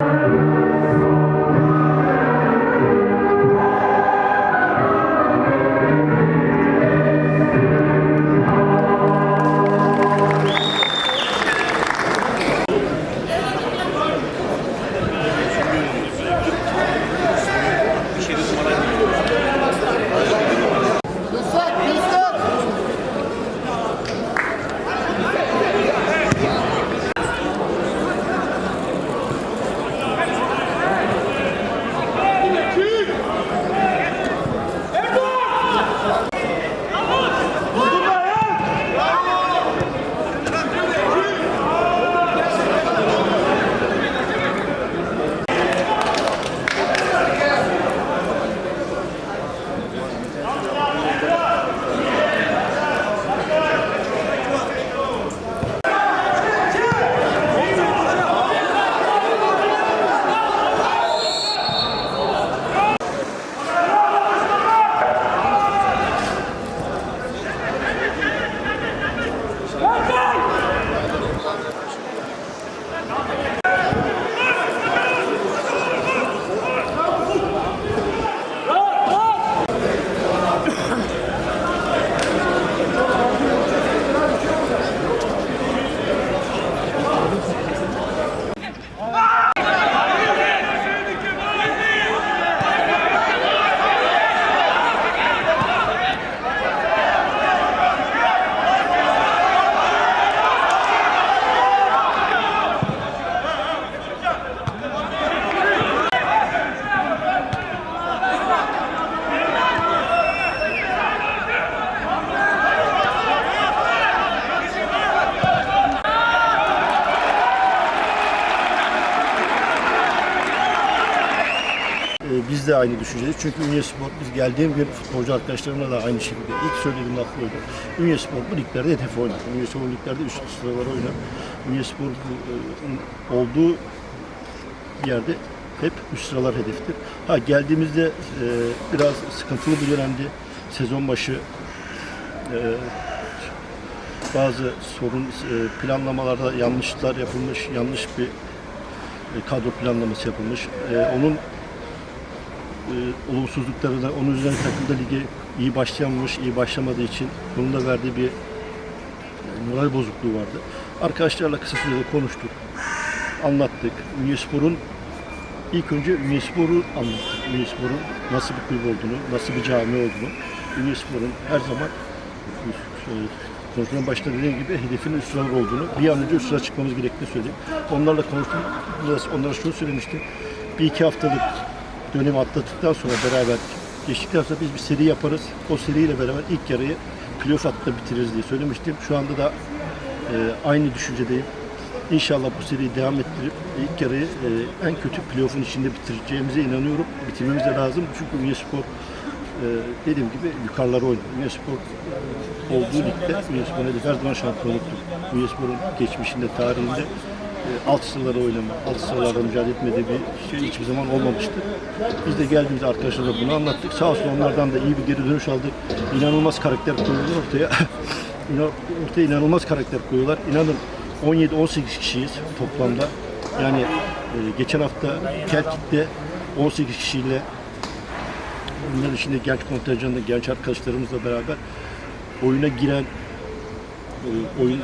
Música Biz de aynı düşüncedeyiz. Çünkü Ünye Spor, biz geldiğim gün futbolcu arkadaşlarımla da aynı şekilde ilk söylediğim laf buydu. Ünye Spor bu liglerde hedef oynar. Ünye Spor liglerde üst sıralara oynar. Ünye Spor e, olduğu yerde hep üst sıralar hedeftir. Ha geldiğimizde e, biraz sıkıntılı bir dönemdi. Sezon başı e, bazı sorun e, planlamalarda yanlışlar yapılmış, yanlış bir e, kadro planlaması yapılmış. E, onun e, olumsuzlukları da onun üzerine takımda lige iyi başlayamamış, iyi başlamadığı için bunun da verdiği bir e, moral bozukluğu vardı. Arkadaşlarla kısa sürede konuştuk, anlattık. Ünyespor'un ilk önce Ünyespor'u anlattık. Ünyespor'un nasıl bir kulüp olduğunu, nasıl bir cami olduğunu. Ünyespor'un her zaman e, konuşmanın başında dediğim gibi hedefinin üst sıralar olduğunu, bir an önce üst sıra çıkmamız gerektiğini söyledim. Onlarla konuştum, onlara şunu söylemiştim. Bir iki haftalık dönemi atlattıktan sonra beraber geçtikten sonra biz bir seri yaparız. O seriyle beraber ilk yarıyı playoff hattında bitiririz diye söylemiştim. Şu anda da e, aynı düşüncedeyim. İnşallah bu seriyi devam ettirip ilk yarıyı e, en kötü playoff'un içinde bitireceğimize inanıyorum. Bitirmemiz de lazım. Çünkü Ünyeспor e, dediğim gibi yukarılara oynuyor. Ünyespor e, olduğu ligde Ünyespor'un hedefi her zaman şampiyonluktur. Ünyespor'un geçmişinde, tarihinde alt sıralara oynama, alt sıralarda mücadele etmediği bir şey hiçbir zaman olmamıştır. Biz de geldiğimizde arkadaşlarla bunu anlattık. Sağ olsun onlardan da iyi bir geri dönüş aldık. İnanılmaz karakter koyuyorlar ortaya. Ortaya inanılmaz karakter koyuyorlar. İnanın 17-18 kişiyiz toplamda. Yani e, geçen hafta Kelkit'te 18 kişiyle bunların içinde genç kontenjanında genç arkadaşlarımızla beraber oyuna giren e, oyun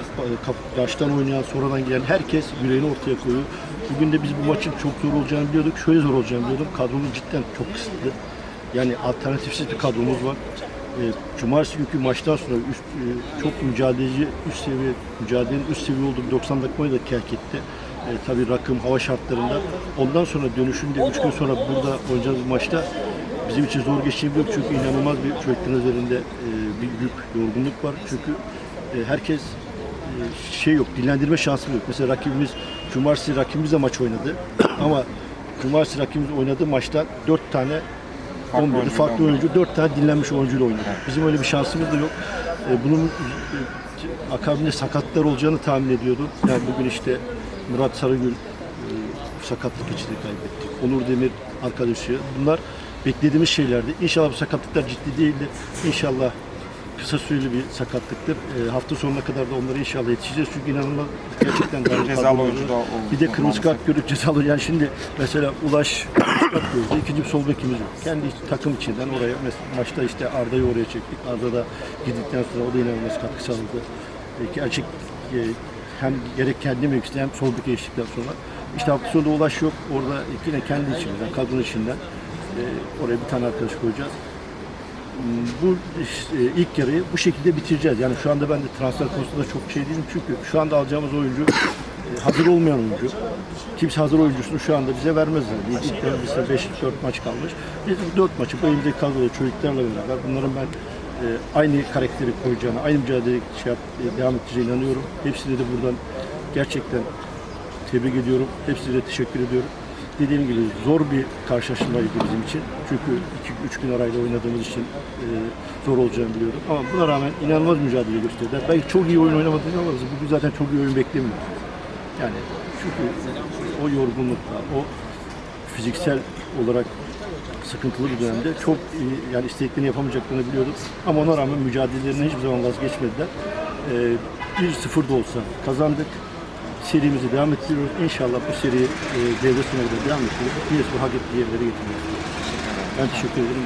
kap- baştan oynayan, sonradan gelen herkes yüreğini ortaya koyuyor. Bugün de biz bu maçın çok zor olacağını biliyorduk. Şöyle zor olacağını biliyordum. Kadromuz cidden çok kısıtlı. Yani alternatifsiz bir kadromuz var. E, Cumartesi günkü maçtan sonra üst, e, çok mücadeleci, üst seviye, mücadelenin üst seviye olduğu bir 90 dakikayı da Kerkit'te. E, tabii rakım, hava şartlarında. Ondan sonra dönüşünde 3 gün sonra burada oynayacağımız maçta bizim için zor geçeceği yok çünkü inanılmaz bir çocukların üzerinde e, bir yük, yorgunluk var. Çünkü e, herkes e, şey yok, dinlendirme şansı yok. Mesela rakibimiz, Cumartesi rakibimizle maç oynadı ama Cumartesi rakibimiz oynadığı maçta 4 tane Farklı 11 oyuncu, farklı 11. oyuncu, 4 tane dinlenmiş oyuncuyla oynadı. Bizim öyle bir şansımız da yok. E, bunun e, akabinde sakatlar olacağını tahmin ediyordum. Yani bugün işte Murat Sarıgül e, sakatlık geçirdi kaybettik. Onur Demir arkadaşı. Bunlar beklediğimiz şeylerdi. İnşallah bu sakatlıklar ciddi değildir. İnşallah kısa süreli bir sakatlıktır. E, hafta sonuna kadar da onlara inşallah yetişeceğiz. Çünkü inanılmaz gerçekten gayet Cezalı kadro oyuncu da oldu Bir de kırmızı kart görüp cezalı. Yani şimdi mesela Ulaş kart gördü. İkinci bir sol bekimiz yok. Kendi takım içinden oraya maçta işte Arda'yı oraya çektik. Arda da gittikten sonra o da inanılmaz katkı sağladı. E, gerçek e, hem gerek kendi mevkisinde hem sol beke geçtikten sonra. İşte hafta sonunda Ulaş yok. Orada yine kendi içimizden, kadronun içinden e, oraya bir tane arkadaş koyacağız bu ilk yarıyı bu şekilde bitireceğiz. Yani şu anda ben de transfer konusunda çok şey değilim çünkü şu anda alacağımız oyuncu e, hazır olmayan oyuncu. Kimse hazır oyuncusunu şu anda bize vermezler. İlk, ilk yarı bize 5 4 maç kalmış. Biz bu 4 maçı bu elimizde kadroda çocuklarla beraber bunların ben e, aynı karakteri koyacağına, aynı mücadele şey yap, e, devam edeceğine inanıyorum. Hepsine de buradan gerçekten tebrik ediyorum. Hepsine de teşekkür ediyorum. Dediğim gibi zor bir karşılaşmaydı bizim için. Çünkü 2-3 gün arayla oynadığımız için e, zor olacağını biliyorum. Ama buna rağmen inanılmaz mücadele gösterdiler. Belki çok iyi oyun oynamadığını ama bugün zaten çok iyi oyun beklemiyor. Yani çünkü o yorgunlukla, o fiziksel olarak sıkıntılı bir dönemde çok iyi, yani isteklerini yapamayacaklarını biliyorduk. Ama ona rağmen mücadelelerinden hiçbir zaman vazgeçmediler. Ee, 1-0 da olsa kazandık. Serimizi devam ettiriyoruz. İnşallah bu seri e, devre sonuna kadar devam ettirip Giresun'u hak ettiği yerlere getirmek istiyoruz. Ben teşekkür ederim.